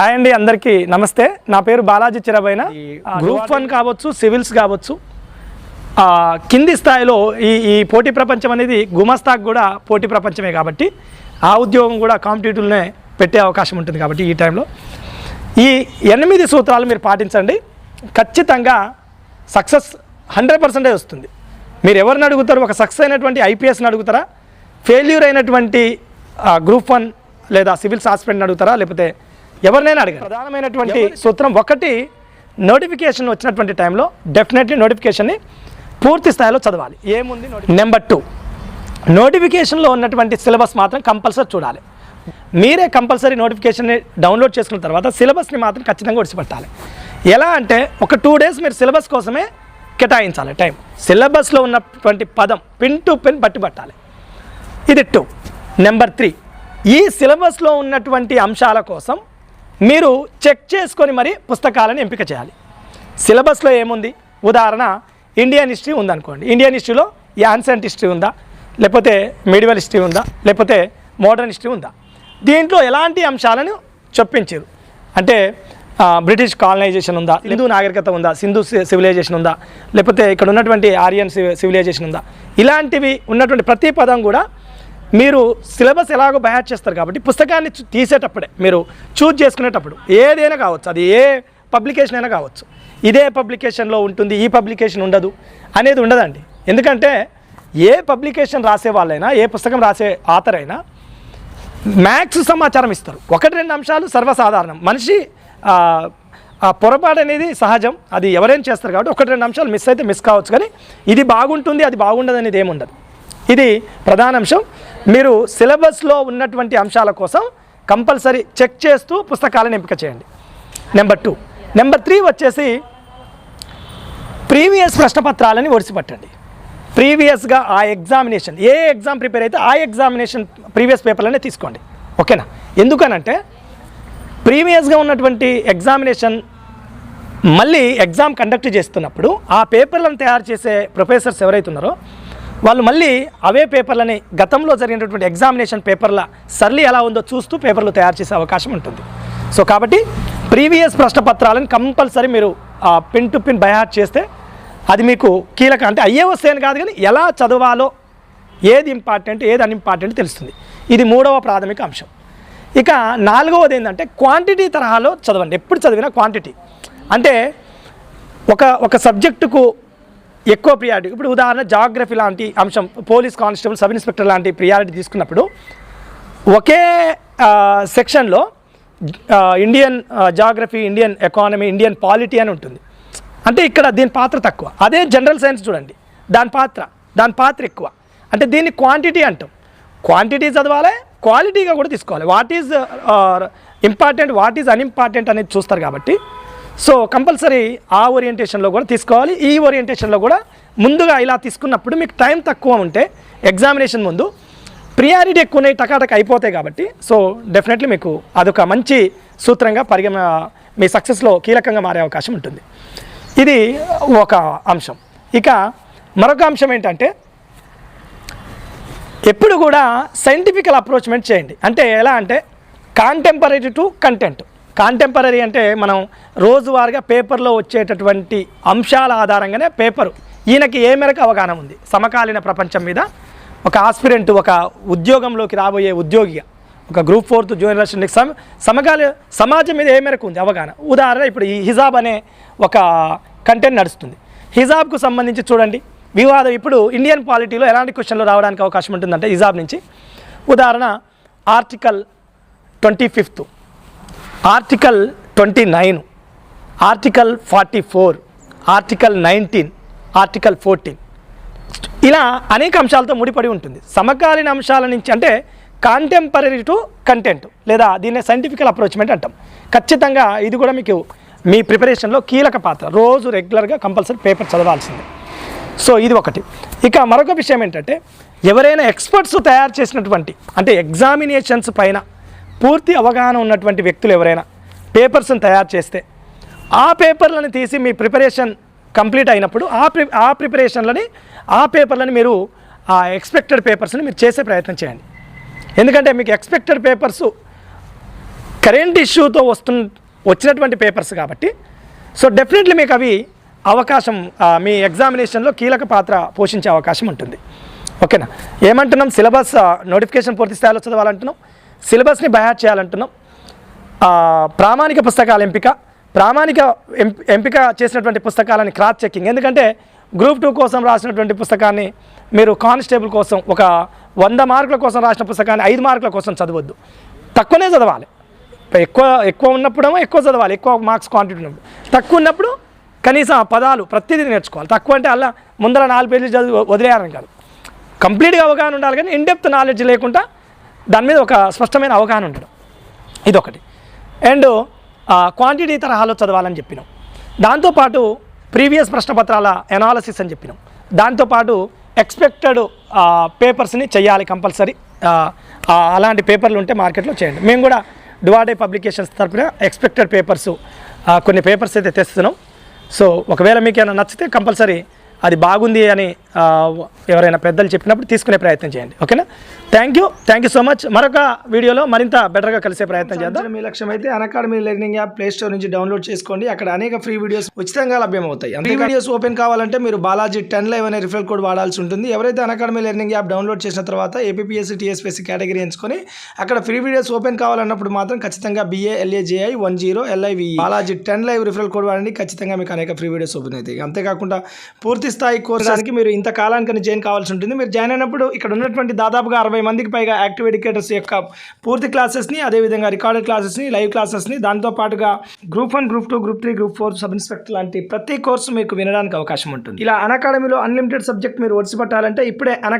Hi అండి అందరికీ. నమస్తే. నా పేరు బాలాజీ చిరబైన. గ్రూప్ వన్ కావచ్చు సివిల్స్ కావచ్చు. కింది స్థాయిలో ఈ ఈ పోటీ ప్రపంచం అనేది గుమస్తాకు కూడా పోటీ ప్రపంచమే కాబట్టి ఆ ఉద్యోగం కూడా కాంపిటేటివ్నే పెట్టే అవకాశం ఉంటుంది కాబట్టి ఈ టైంలో. ఈ ఎనిమిది సూత్రాలు మీరు పాటించండి. ఖచ్చితంగా సక్సెస్ హండ్రెడ్ పర్సెంటేజ్ వస్తుంది. మీరు ఎవరిని అడుగుతారు? ఒక సక్సెస్ అయినటువంటి ఐపీఎస్ని అడుగుతారా? ఫెయిల్యూర్ అయినటువంటి గ్రూప్ వన్ లేదా సివిల్స్ ఆస్పిరెంట్ని అడుగుతారా? లేకపోతే ఎవరినైనా అడగారు ప్రధానమైనటువంటి సూత్రం ఒకటి నోటిఫికేషన్ వచ్చినటువంటి టైంలో డెఫినెట్లీ నోటిఫికేషన్ని పూర్తి స్థాయిలో చదవాలి. ఏముంది నెంబర్ టూ నోటిఫికేషన్లో ఉన్నటువంటి సిలబస్ మాత్రం కంపల్సరీ చూడాలి. మీరే కంపల్సరీ నోటిఫికేషన్ని డౌన్లోడ్ చేసుకున్న తర్వాత సిలబస్ని మాత్రం ఖచ్చితంగా ఒడిచిపెట్టాలి ఎలా అంటే ఒక టూ డేస్ మీరు సిలబస్ కోసమే కేటాయించాలి టైం సిలబస్లో ఉన్నటువంటి పదం పిన్ టు పిన్ బట్టి పట్టాలి ఇది టూ నెంబర్ త్రీ ఈ సిలబస్లో ఉన్నటువంటి అంశాల కోసం మీరు చెక్ చేసుకొని మరి పుస్తకాలను ఎంపిక చేయాలి. సిలబస్లో ఏముంది? ఉదాహరణ ఇండియన్ హిస్టరీ ఉందనుకోండి. ఇండియన్ హిస్టరీలో యాన్సెంట్ హిస్టరీ ఉందా? లేకపోతే మిడివల్ హిస్టరీ ఉందా? లేకపోతే మోడర్న్ హిస్టరీ ఉందా? దీంట్లో ఎలాంటి అంశాలను చొప్పించారు? అంటే బ్రిటిష్ కాలనైజేషన్ ఉందా? హిందూ నాగరికత ఉందా? సింధు సివిలైజేషన్ ఉందా? లేకపోతే ఇక్కడ ఉన్నటువంటి ఆర్యన్ సివిలైజేషన్ ఉందా? ఇలాంటివి ఉన్నటువంటి ప్రతి పదం కూడా మీరు సిలబస్ ఎలాగో బయాట్ చేస్తారు కాబట్టి పుస్తకాన్ని చూ- తీసేటప్పుడే మీరు చూజ్ చేసుకునేటప్పుడు ఏదైనా కావచ్చు అది ఏ పబ్లికేషన్ అయినా కావచ్చు ఇదే పబ్లికేషన్లో ఉంటుంది ఈ పబ్లికేషన్ ఉండదు అనేది ఉండదండి. ఎందుకంటే ఏ పబ్లికేషన్ రాసే వాళ్ళైనా ఏ పుస్తకం రాసే ఆథర్ అయినా మ్యాథ్స్ సమాచారం ఇస్తారు. ఒకటి రెండు అంశాలు సర్వసాధారణం. మనిషి ఆ, పొరపాటు అనేది సహజం. అది ఎవరైనా చేస్తారు కాబట్టి ఒకటి రెండు అంశాలు మిస్ అయితే మిస్ కావచ్చు కానీ ఇది బాగుంటుంది అది బాగుండదు అనేది ఏముండదు. ఇది ప్రధాన అంశం. మీరు సిలబస్లో ఉన్నటువంటి అంశాల కోసం కంపల్సరీ చెక్ చేస్తూ పుస్తకాలను ఎంపిక చేయండి. Number two. నెంబర్ త్రీ వచ్చేసి ప్రీవియస్ ప్రశ్నపత్రాలని ఒడిసిపట్టండి. ప్రీవియస్గా ఆ ఎగ్జామినేషన్ ఏ ఎగ్జామ్ ప్రిపేర్ అయితే ఆ ఎగ్జామినేషన్ ప్రీవియస్ పేపర్లనే తీసుకోండి. ఓకేనా? ఎందుకనంటే ప్రీవియస్గా ఉన్నటువంటి ఎగ్జామినేషన్ మళ్ళీ ఎగ్జామ్ కండక్ట్ చేస్తున్నప్పుడు ఆ పేపర్లను తయారు చేసే ప్రొఫెసర్స్ ఎవరైతే ఉన్నారో వాళ్ళు మళ్ళీ అవే పేపర్లని గతంలో జరిగినటువంటి ఎగ్జామినేషన్ పేపర్ల సర్లీ ఎలా ఉందో చూస్తూ పేపర్లు తయారు చేసే అవకాశం ఉంటుంది. సో కాబట్టి ప్రీవియస్ ప్రశ్నపత్రాలను కంపల్సరీ మీరు pin to pin by heart చేస్తే అది మీకు కీలక అంటే అయ్యే వస్తాయని కాదు కానీ ఎలా చదవాలో ఏది ఇంపార్టెంట్ ఏది అన్ఇంపార్టెంట్ తెలుస్తుంది. ఇది మూడవ ప్రాథమిక అంశం. ఇక నాలుగవది ఏంటంటే క్వాంటిటీ తరహాలో చదవండి. ఎప్పుడు చదివినా క్వాంటిటీ. అంటే ఒక ఒక సబ్జెక్టుకు ఎక్కువ ప్రియారిటీ ఇప్పుడు ఉదాహరణ జాగ్రఫీ లాంటి అంశం పోలీస్ కానిస్టేబుల్ సబ్ ఇన్స్పెక్టర్ లాంటి ప్రియారిటీ తీసుకున్నప్పుడు ఒకే సెక్షన్లో Indian geography Indian economy Indian polity అని ఉంటుంది. అంటే ఇక్కడ దీని పాత్ర తక్కువ. అదే జనరల్ సైన్స్ చూడండి. దాని పాత్ర దాని పాత్ర ఎక్కువ. అంటే దీన్ని క్వాంటిటీ అంటాం. క్వాంటిటీ చదవాలి క్వాలిటీగా కూడా తీసుకోవాలి. What is important what is unimportant అనేది చూస్తారు కాబట్టి సో కంపల్సరీ ఆ ఓరియంటేషన్లో కూడా తీసుకోవాలి. ఈ ఓరియంటేషన్లో కూడా ముందుగా ఇలా తీసుకున్నప్పుడు మీకు టైం తక్కువ ఉంటే ఎగ్జామినేషన్ ముందు ప్రియారిటీ ఎక్కువ ఉన్నాయి టకాటక్ అయిపోతాయి కాబట్టి సో డెఫినెట్లీ మీకు అదొక మంచి సూత్రంగా పరిగణ మీ సక్సెస్లో కీలకంగా మారే అవకాశం ఉంటుంది. ఇది ఒక అంశం. ఇక మరొక అంశం ఏంటంటే ఎప్పుడు కూడా సైంటిఫికల్ అప్రోచ్మెంట్ చేయండి. అంటే ఎలా అంటే కాంటెంపరీ టు కంటెంట్ కాంటెంపరీ అంటే మనం రోజువారీగా పేపర్లో వచ్చేటటువంటి అంశాల ఆధారంగానే పేపరు. ఈయనకి ఏ మేరకు అవగాహన ఉంది? సమకాలీన ప్రపంచం మీద ఒక ఆస్పిరెంట్ ఒక ఉద్యోగంలోకి రాబోయే ఉద్యోగిగా ఒక గ్రూప్ ఫోర్త్ జూనియర్ అసిస్టెంట్ సమ సమకాలీన సమాజం మీద ఏ మేరకు ఉంది అవగాహన? ఉదాహరణ ఇప్పుడు ఈ హిజాబ్ అనే ఒక కంటెంట్ నడుస్తుంది. హిజాబ్కు సంబంధించి చూడండి. వివాదం ఇప్పుడు ఇండియన్ పాలిటీలో ఎలాంటి క్వశ్చన్లు రావడానికి అవకాశం ఉంటుందంటే హిజాబ్ నుంచి. ఉదాహరణ article twenty fifth article twenty nine article forty four article nineteen article fourteen. ఇలా అనేక అంశాలతో ముడిపడి ఉంటుంది. సమకాలీన అంశాల నుంచి అంటే కాంటెంపరీ టు కంటెంట్ లేదా దీన్ని సైంటిఫికల్ అప్రోచ్మెంట్ అంటాం. ఖచ్చితంగా ఇది కూడా మీకు మీ ప్రిపరేషన్లో కీలక పాత్ర. రోజు రెగ్యులర్గా కంపల్సరీ పేపర్ చదవాల్సిందే. సో ఇది ఒకటి. ఇక మరొక విషయం ఏంటంటే ఎవరైనా ఎక్స్పర్ట్స్ తయారు చేసినటువంటి అంటే ఎగ్జామినేషన్స్ పైన పూర్తి అవగాహన ఉన్నటువంటి వ్యక్తులు ఎవరైనా పేపర్స్ని తయారు చేస్తే ఆ పేపర్లను తీసి మీ ప్రిపరేషన్ కంప్లీట్ అయినప్పుడు ఆ ప్రి ఆ ప్రిపరేషన్లని ఆ పేపర్లని మీరు ఆ ఎక్స్పెక్టెడ్ పేపర్స్ని మీరు చేసే ప్రయత్నం చేయండి. ఎందుకంటే మీకు ఎక్స్పెక్టెడ్ పేపర్స్ కరెంట్ ఇష్యూతో వస్తు వచ్చినటువంటి పేపర్స్ కాబట్టి సో డెఫినెట్లీ మీకు అవి అవకాశం మీ ఎగ్జామినేషన్లో కీలక పాత్ర పోషించే అవకాశం ఉంటుంది. ఓకేనా? ఏమంటున్నాం? సిలబస్ నోటిఫికేషన్ పూర్తి స్థాయిలో చదవాలంటున్నాం. సిలబస్ని బయాట్ చేయాలంటున్నాం. ప్రామాణిక పుస్తకాల ఎంపిక ప్రామాణిక ఎంపిక చేసినటువంటి పుస్తకాలని క్రాస్ చెక్కింగ్. ఎందుకంటే గ్రూప్ టూ కోసం రాసినటువంటి పుస్తకాన్ని మీరు కానిస్టేబుల్ కోసం ఒక వంద మార్కుల కోసం రాసిన పుస్తకాన్ని ఐదు మార్కుల కోసం చదవద్దు. తక్కువనే చదవాలి. ఎక్కువ ఎక్కువ ఉన్నప్పుడేమో ఎక్కువ చదవాలి. ఎక్కువ మార్క్స్ క్వాంటిటీ ఉన్నప్పుడు. తక్కువ ఉన్నప్పుడు కనీసం ఆ పదాలు ప్రతిదీ నేర్చుకోవాలి. తక్కువ అంటే అలా ముందర నాలుగు పేజీలు చదివి వదిలేయాలని కాదు. కంప్లీట్గా అవగాహన ఉండాలి కానీ ఇన్డెప్త్ నాలెడ్జ్ లేకుండా దాని మీద ఒక స్పష్టమైన అవగాహన ఉండడం ఇదొకటి. అండ్ క్వాంటిటీ తరహాలో చదవాలని చెప్పినాం. దాంతోపాటు ప్రీవియస్ ప్రశ్నపత్రాల ఎనాలసిస్ అని చెప్పినాం. దాంతోపాటు ఎక్స్పెక్టెడ్ పేపర్స్ని చేయాలి కంపల్సరీ అలాంటి పేపర్లు ఉంటే మార్కెట్లో చేయండి. మేము కూడా డువాడే పబ్లికేషన్స్ తరపున ఎక్స్పెక్టెడ్ పేపర్స్ కొన్ని పేపర్స్ అయితే తెస్తున్నాం. సో ఒకవేళ మీకు ఏమైనా నచ్చితే కంపల్సరీ అది బాగుంది అని ఎవరైనా పెద్దలు చెప్పినప్పుడు తీసుకునే ప్రయత్నం చేయండి. ఓకేనా? Thank you thank you so much మరొక వీడియోలో మరింత బెటర్గా కలిసే ప్రయత్నం చేద్దాం. మీ లక్ష్యం అయితే academy learning app play store నుంచి డౌన్లోడ్ చేసుకోండి. అక్కడ అనేక ఫ్రీ వీడియోస్ ఉచితంగా లభ్యమవుతాయి. ఫ్రీ వీడియోస్ ఓపెన్ కావాలంటే మీరు బాలాజీ టెన్ లైవ్ అనే రిఫరల్ కోడ్ వాడాల్సి ఉంటుంది. ఎవరైతే అకాడమీ లెర్నింగ్ యాప్ డౌన్లోడ్ చేసిన తర్వాత ఏపీఎస్సీ టీఎస్పీఎస్సీ కేటగిరీ ఎంచుకొని అక్కడ ఫ్రీ వీడియోస్ ఓపెన్ కావాలన్నప్పుడు మాత్రం ఖచ్చితంగా B A L A J I one zero L I V Balaji ten live referral code వాడండి. ఖచ్చితంగా మీకు అనేక ఫ్రీ వీడియోస్ ఓపెన్ అవుతాయి. అంతేకాకుండా పూర్తి స్థాయి కోర్సానికి మీరు ఇంత కాలానికి జాయిన్ కావాల్సి ఉంటుంది. మీరు జాయిన్ అయినప్పుడు ఇక్కడ ఉన్నటువంటి దాదాపుగా అరవై మందికి పైగా యాక్టివ్ ఎడ్యుకేటర్స్ యొక్క పూర్తి క్లాసెస్ని అదేవిధంగా రికార్డెడ్ క్లాసెస్ని లైవ్ క్లాసెస్ని దాంతో పాటుగా group one group two group three group four sub inspector లాంటి ప్రతి కోర్సు మీకు వినడానికి అవకాశం ఉంటుంది. ఇలా అన్ అకాడమీలో అన్లిమిటెడ్ సబ్జెక్ట్ మీరు ఒడిసి పట్టాలంటే ఇప్పుడే అన్